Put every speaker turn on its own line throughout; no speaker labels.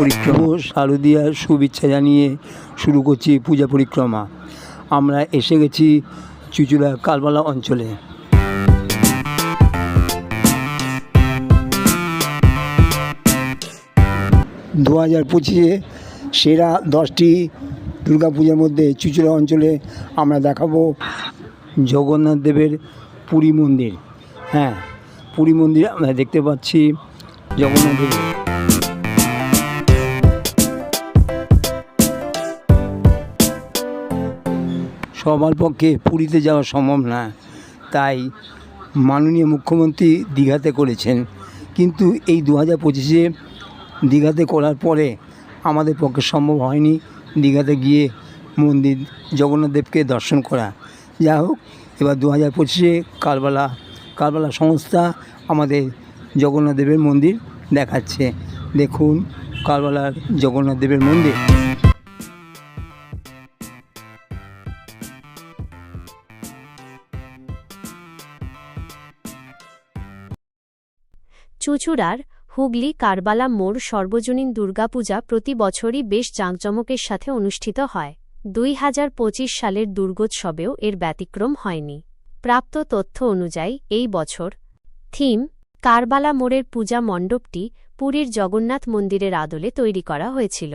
পরিক্রমা। শারদীয়ার শুভেচ্ছা জানিয়ে শুরু করছি পূজা পরিক্রমা। আমরা এসে গেছি চুচুড়া কালবালা অঞ্চলে। দু হাজার পঁচিশে সেরা দশটি দুর্গাপূজার মধ্যে চুচুড়া অঞ্চলে আমরা দেখাবো জগন্নাথ দেবের পুরী মন্দির। হ্যাঁ পুরী মন্দির আমরা দেখতে পাচ্ছি জগন্নাথ দেবের। সবার পক্ষে পুরীতে যাওয়া সম্ভব না। তাই মাননীয় মুখ্যমন্ত্রী দীঘাতে করেছেন। কিন্তু এই দু হাজার পঁচিশে দীঘাতে করার পরে আমাদের পক্ষে সম্ভব হয়নি দীঘাতে গিয়ে মন্দির জগন্নাথ দেবকে দর্শন করা। যা হোক, এবার দু হাজার পঁচিশে কালবালা কালবালা সংস্থা আমাদের জগন্নাথ দেবের মন্দির দেখাচ্ছে। দেখুন কালবালার জগন্নাথ দেবের মন্দির।
চুচুড়ার হুগলি কারবালা মোড় সর্বজনীন দুর্গাপূজা প্রতি বছরই বেশ জাঁকজমকের সাথে অনুষ্ঠিত হয়। দুই হাজার পঁচিশ সালের দুর্গোৎসবেও এর ব্যতিক্রম হয়নি। প্রাপ্ত তথ্য অনুযায়ী, এই বছর থিম কারবালা মোড়ের পূজা মণ্ডপটি পুরীর জগন্নাথ মন্দিরের আদলে তৈরি করা হয়েছিল।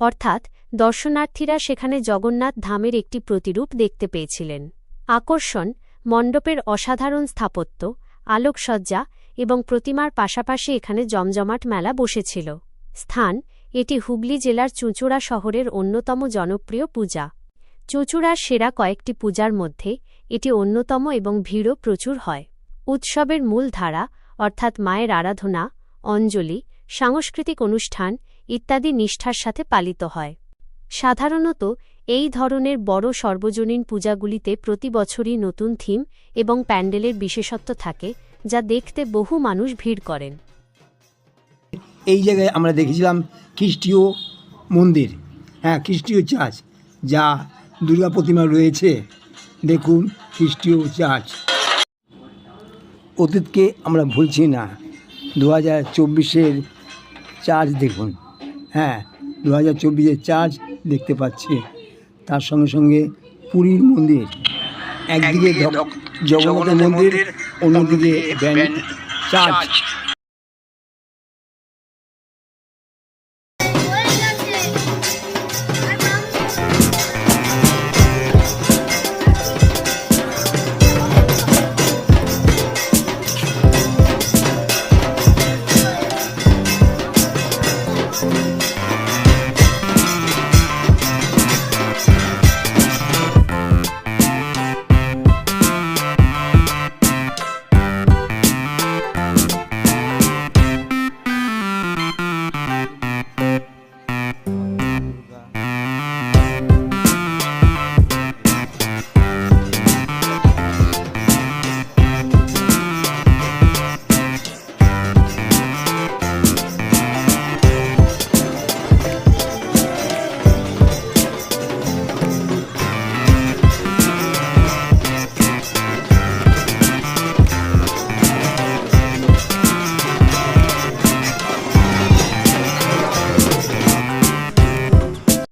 অর্থাৎ দর্শনার্থীরা সেখানে জগন্নাথ ধামের একটি প্রতিরূপ দেখতে পেয়েছিলেন। আকর্ষণ, মণ্ডপের অসাধারণ স্থাপত্য আলোকসজ্জা এবং প্রতিমার পাশাপাশি এখানে জমজমাট মেলা বসেছিল। স্থান, এটি হুগলি জেলার চুঁচুড়া শহরের অন্যতম জনপ্রিয় পূজা। চুঁচুড়ার সেরা কয়েকটি পূজার মধ্যে এটি অন্যতম এবং ভিড়ও প্রচুর হয়। উৎসবের মূল ধারা, অর্থাৎ মায়ের আরাধনা, অঞ্জলি, সাংস্কৃতিক অনুষ্ঠান ইত্যাদি নিষ্ঠার সাথে পালিত হয়। সাধারণত এই ধরনের বড় সর্বজনীন পূজাগুলিতে প্রতি বছরই নতুন থিম এবং প্যান্ডেলের বিশেষত্ব থাকে, যা দেখতে বহু মানুষ ভিড় করেন।
এই জায়গায় আমরা দেখেছিলাম খ্রিস্টীয় মন্দির হ্যাঁ খ্রিস্টীয় চার্চ, যা দুর্গা প্রতিমা রয়েছে। দেখুন, খ্রিস্টীয় চার্চ। অতীতকে আমরা ভুলছি না। দু হাজার চব্বিশের চার্চ দেখুন হ্যাঁ দু হাজার চব্বিশের চার্চ দেখতে পাচ্ছি। তার সঙ্গে সঙ্গে পুরীর মন্দির একদিকে জগন্নাথ মন্দির অন্যদিকে ব্যান্ড চার্চ।